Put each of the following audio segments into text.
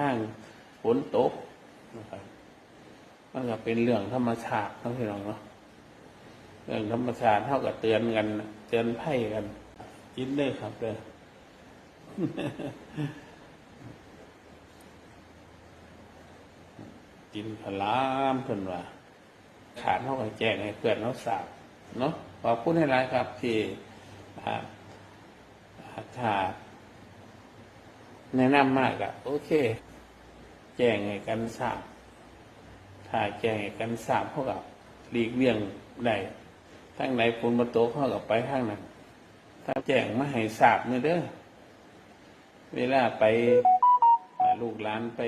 ทางฝนตกนะครับมันก็เป็นเรื่องธรรมชาติทั้งที่น้องเนาะเรื่องธรรมชาติเท่ากับเตือนกัน เตือนไพ่กันกินได้ครับเด้อกินขลามเพิ่นว่าขาดเท่ากับแจ้งให้เพื่อนเราทราบเนาะขอบคุณให้ร้ายครับที่ถ้าแนะนำมากอะโอเค แจ้งให้กันทราบถ้าแจ้งให้กันทราบเท่ากับหลีกเลี่ยงได้ทั้งไหนฝนมาตกเขากับไปทางนั้นถ้าแจ้งมาให้ทราบเนี่ยเด้อเวลาไปลูกหลานไป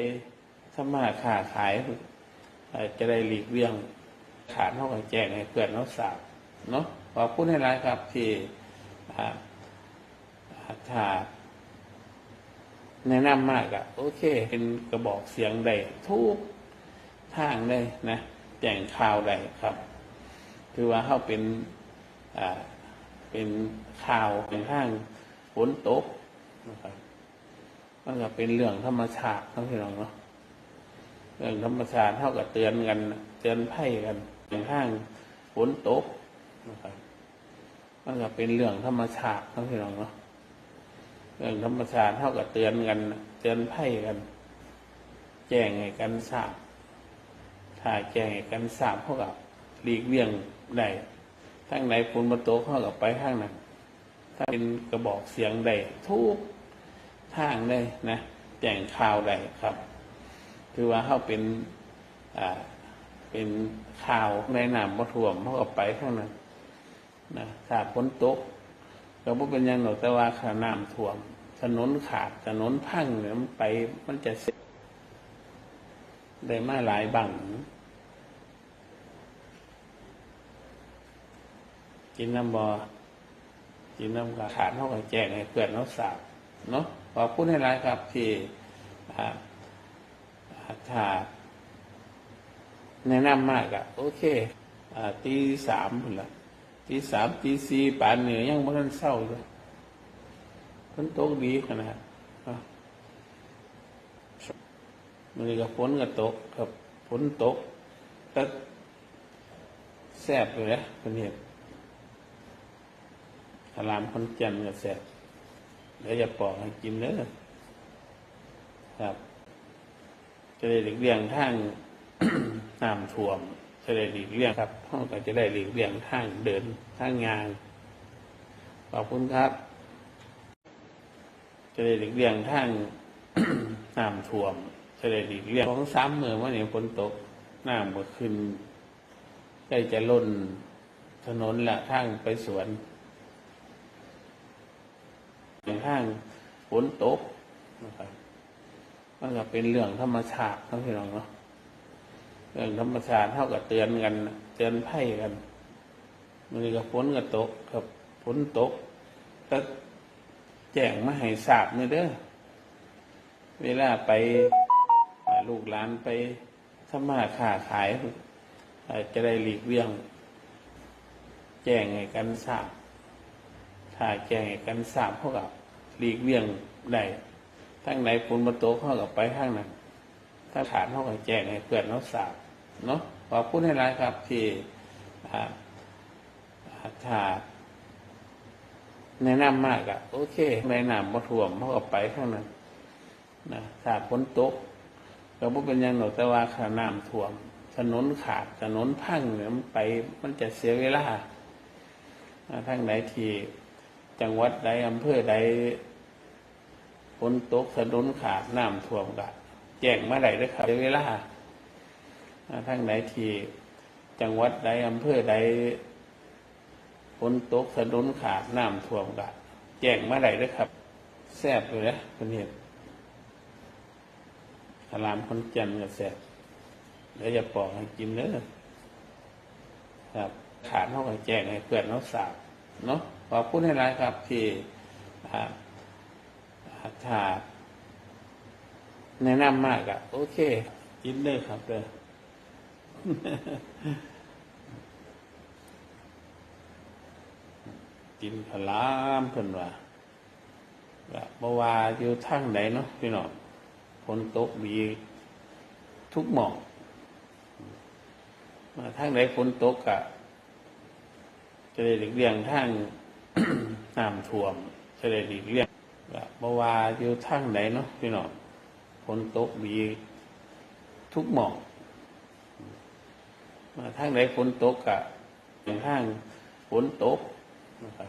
สมาค้าขายจะได้หลีกเลี่ยงขาดเท่ากับแจ้งให้เพื่อนเราทราบเนาะขอบคุณให้ร้ายครับที่อ่าถ้า แนะนำมากอะโอเค เป็นกระบอกเสียงได้ทุกทางเลยนะแจ้งข่าวได้ครับคือว่าเขาเป็นอ่าเป็นข่าวเป็นทางฝนตกนะครับมันก็เป็นเรื่องธรรมชาติทั้งที่น้องเนาะเรื่องธรรมชาติเท่ากับเตือนกัน เตือนไพ่กันอย่างข้างฝนตกนะครับมันก็เป็นเรื่องธรรมชาติทั้งที่น้องเนาะ เรื่องธรรมชาติเท่ากับเตือนกัน เตือนไพ่กัน แจ้งให้กันทราบถ้าแจ้งให้กันทราบเท่ากับหลีกเลี่ยงได้ทั้งไหนฝนมาตกเข้ากับไปข้างนั้นถ้าเป็นกระบอกเสียงได้ทุกทางเลยนะแจ้งข่าวได้ครับคือว่าเขาเป็นอ่าเป็นข่าวในน้ำบ่ท่วมเขาก็ไปข้างนั้นนะถ้าฝนตก ก็บ่เป็นยังหรอกแต่ว่าขาน้ำท่วม ถนนขาดถนนพังเนี่ยมันไปมันจะเสียได้มาหลายบังกินน้ำบอกินน้ำกขาดเท่ากับแจ้งให้เพื่อนเราทราบเนาะขอบคุณให้ร้ายครับที่อ่าถ้าแนะนำมากอะโอเคอ่าตีสามพุ่นละ ตีสามตีสี่ป่านเหนือยังไม่ทันเศร้าเลยฝนตกดีขนาดมันก็ฝนก็ตกครับฝนตกแต่แสบเลยนะเป็นเหตุขลามคนจันทร์ก็แสบเดี๋ยวจะปอกให้กินเด้อครับ จะได้เลี่ยงทางน้ำท่วม จะได้หลีกเลี่ยงครับห้อก็จะได้หลีกเลี่ยงทางเดินทางงานขอบคุณครับ จะได้หลีกเลี่ยงทางน้ำท่วมจะได้หลีกเลี่ยงของซ้ำเมื่อวันนี้ฝนตกน้ำก็ขึ้นใกล้จะล้นถนนละทางไปสวนอย่างทางฝนตกนะครับมันก็เป็นเรื่องธรรมชาติทั้งที่น้องเนาะ เรื่องธรรมชาติเท่ากับเตือนกัน เตือนไพ่กันมันก็ฝนก็ตกครับฝนตกแต่แจ้งมาให้ทราบเนี่ยเด้อเวลาไปลูกหลานไปสมาค้าขายจะได้หลีกเลี่ยง แจ้งให้กันทราบถ้าแจ้งให้กันทราบเท่ากับหลีกเลี่ยงได้ทั้งไหนฝนมาตกเข้ากับไปข้างนั้นถ้าฐานเท่ากับแจ้งให้เพื่อนเราทราบ เนาะขอบคุณให้รายครับ ที่อ่าอ่าถ้าแนะนำมากอะโอเคในน้ำมาท่วมเท่ากไปข้างนั้นนะถ้าฝนตกก็บ่เป็นหยังหรอกแต่ว่าขาน้ำท่วม ถนนขาดถนนพังเนี่ยมันไปมันจะเสียเวลาอ่าทั้งไหนที่จังหวัดใดอำเภอใดฝนตกถนนขาดน้ำท่วมกะแจ้งมาได้เลยครับเวลา ทางไหนที่จังหวัดใดอำเภอใดฝนตกถนนขาดน้ำท่วมกะแจ้งมาได้เลยครับ แซ่บเลยนะเป็นเหตุขลามคนจันทร์ก็แซ่บเดี๋ยวจะปอกให้กินเด้อครับ ขาดเท่ากับแจ้งให้เพื่อนเราทราบเนาะขอบคุณให้ร้ายครับ ที่อ่าถ้าแนะนำมากอะโอเค กินเลยครับเด้อ กินขลามเพิ่นว่าแบบบ่ว่าอยู่ทางไหนเนาะพี่น้องฝนตกดีทุกหมองมาทางไหนฝนตกกะจะได้หลีกเลี่ยงทางน้ำท่วม จะได้หลีกเลี่ยงแบบบ่ว่าอยู่ทางไหนเนาะพี่น้องฝนตกดีทุกหมอง ทางไหนฝนตกกะอย่างทางฝนตกนะครับ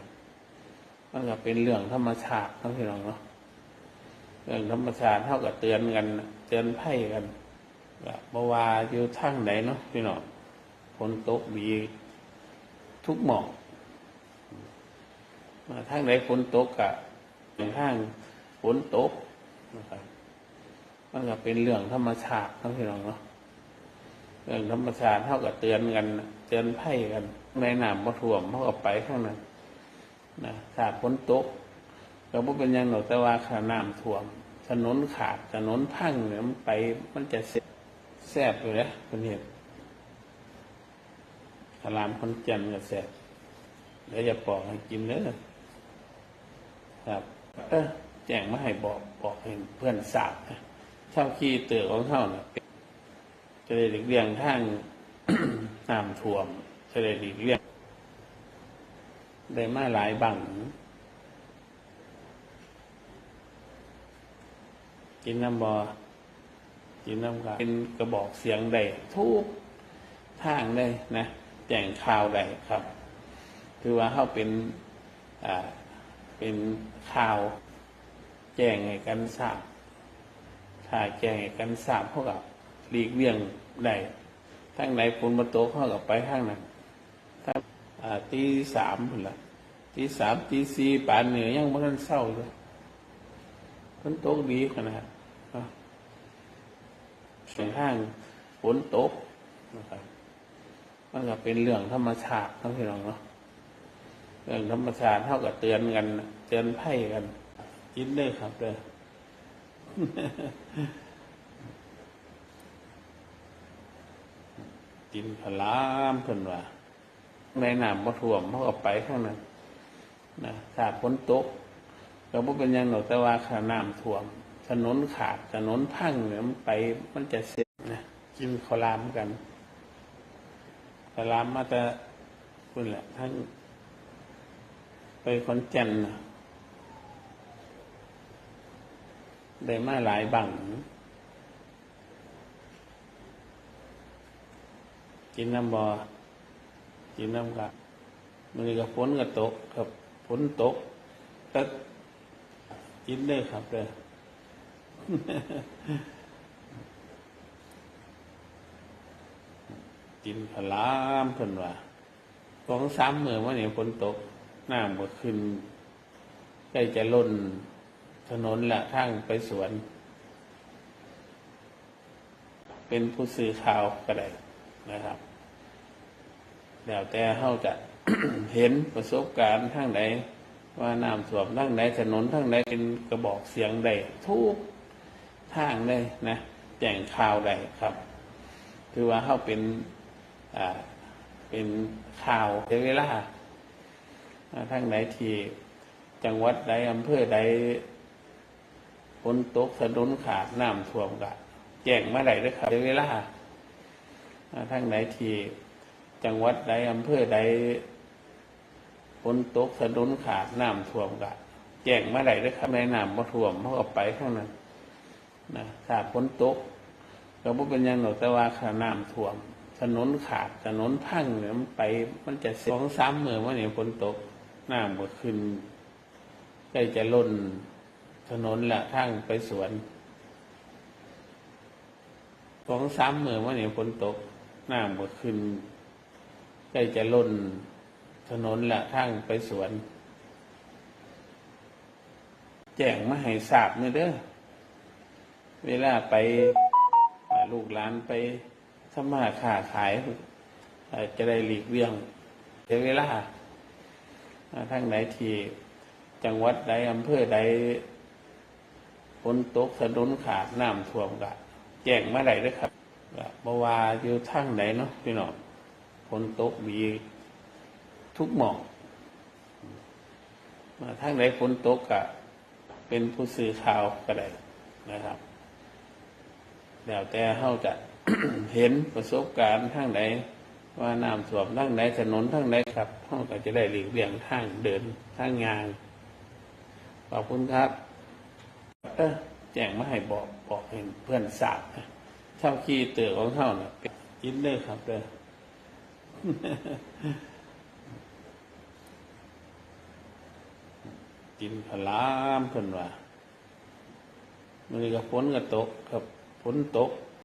มันก็เป็นเรื่องธรรมชาติเนาะพี่น้องเนาะเรื่องธรรมชาติเท่ากับเตือนกัน เตือนไพ่กันว่าบ่ว่าอยู่ทางไหนเนาะพี่น้องฝนตกดีทุกหมองมาทางไหนฝนตกกะอย่างทางฝนตกนะครับมันก็เป็นเรื่องธรรมชาติเนาะพี่น้องเนาะ เรื่องธรรมชาติเท่ากับเตือนกัน เตือนไพ่กัน ในน้ำบ่ท่วมเท่ากับไปข้างนั้นนะถ้าฝนโตกก็บ่เป็นหยังหรอกแต่ว่าขาน้ำท่วม ถนนขาดถนนพังเนี่ยมันไปมันจะแซ่บอยู่แล้วเป็นเหตุขลามคนจันทร์ก็แซ่บเดี๋ยวจะปอกให้กินเด้อครับเออแจ้งมาให้บอกบอกให้เพื่อนสาบนะเท่าขี้เตือของเท่าน่ะ จะได้หลีกเลี่ยงทางน้ำท่วม จะได้หลีกเลี่ยงได้มาหลายบังกินน้ำบอกินน้ำกาเป็นกระบอกเสียงได้ทุกทางได้นะแจ้งข่าวได้ครับคือว่าเขาเป็นอ่าเป็นข่าวแจ้งให้กันทราบถ้าแจ้งให้กันทราบเท่ากับ หลีกเลี่ยงได้ทั้งไหนฝนมาตกเข้ากับไปข้างนั้นถ้าอ่าตีสามพุ่นละตีสามตีสี่ป่านเหนือยังไม่ทันเศร้าเลยฝนตกดีขนาดส่วนข้างฝนตกนะครับมันก็เป็นเรื่องธรรมชาติเนาะพี่น้องเนาะเรื่องธรรมชาติเท่ากับเตือนกัน เตือนไพ่กันกินได้ครับเด้อ กินขลามเพิ่นว่าในน้ำบ่ท่วมเขาก็ไปข้างนั้นนะถ้าฝนตกก็บ่เป็นยังหรอกแต่ว่าขาน้ำท่วม ถนนขาดถนนพังเนี่ยมันไปมันจะเสียนะกินขลามกันขลามมาแต่พุ่นแหละทั้งไปขอนแก่นนะได้มาหลายบัง กินน้ำบอกินน้ำกับมันก็ฝนก็ตกครับฝนตกก็กินได้ครับเลยกินขลามเพิ่นว่าสองสามเมื่อวันนี้ฝนตกน้ำก็ขึ้นใกล้จะล้นถนนละทางไปสวน เป็นผู้สื่อข่าวก็ได้ นะครับแล้วแต่เขาจะเห็นประสบการณ์ทางไหนว่าน้ำท่วมทางไหนถนนทางไหนเป็นกระบอกเสียงใดทุกทางเลยนะแจ้งข่าวใดครับคือว่าเขาเป็นอ่าเป็นข่าวในเวลาอ่าทางไหนที่จังหวัดใดอำเภอใดฝนตกถนนขาดน้ำท่วมกะแจ้งมาได้เลยครับในเวลาอ่า ทางไหนที่จังหวัดใดอำเภอใดฝนตกถนนขาดน้ำท่วมกะแจ้งมาได้เลยครับในน้ำมาท่วมเขาก็ไปข้างนั้นนะถ้าฝนตกก็บ่เป็นยังหรอกแต่ว่าขาน้ำท่วมถนนขาดถนนพังเนี่ยมันไป มันจะสองสามเมื่อวันนี้ฝนตกน้ำก็ขึ้นใกล้จะล้นถนนละทางไปสวนสองสามเมื่อวันนี้ฝนตก น้ำก็ขึ้นใกล้จะล้นถนนละทางไปสวน แจ้งมาให้ทราบนี่เด้อเวลาไปลูกหลานไปทำมาค้าขาย จะได้หลีกเลี่ยงเสียเวลาอ่าทางไหนที่จังหวัดใดอำเภอใดฝนตกถนนขาดน้ำท่วมกะแจ้งมาได้เลยครับ ว่าบว่าอยู่ทางไหนเนาะพี่น้องฝนตกดีทุกหม่องมาทางไหนฝนตกกะเป็นผู้สื่อข่าวก็ได้นะครับ แล้วแต่เฮาจะเห็นประสบการณ์ทางใดว่าน้ำท่วมทางใดถนนทางใดครับเฮาก็จะได้หลีกเลี่ยงทางเดินทางงานขอบคุณครับเออแจ้งมาให้บอกบอกให้เพื่อนทราบนะ เท่าขี้เตือของเท่าน่ะเป็นกินเลยครับเด้อกินพลามเพิ่นว่ามันก็ฝนก็ตกครับฝนตก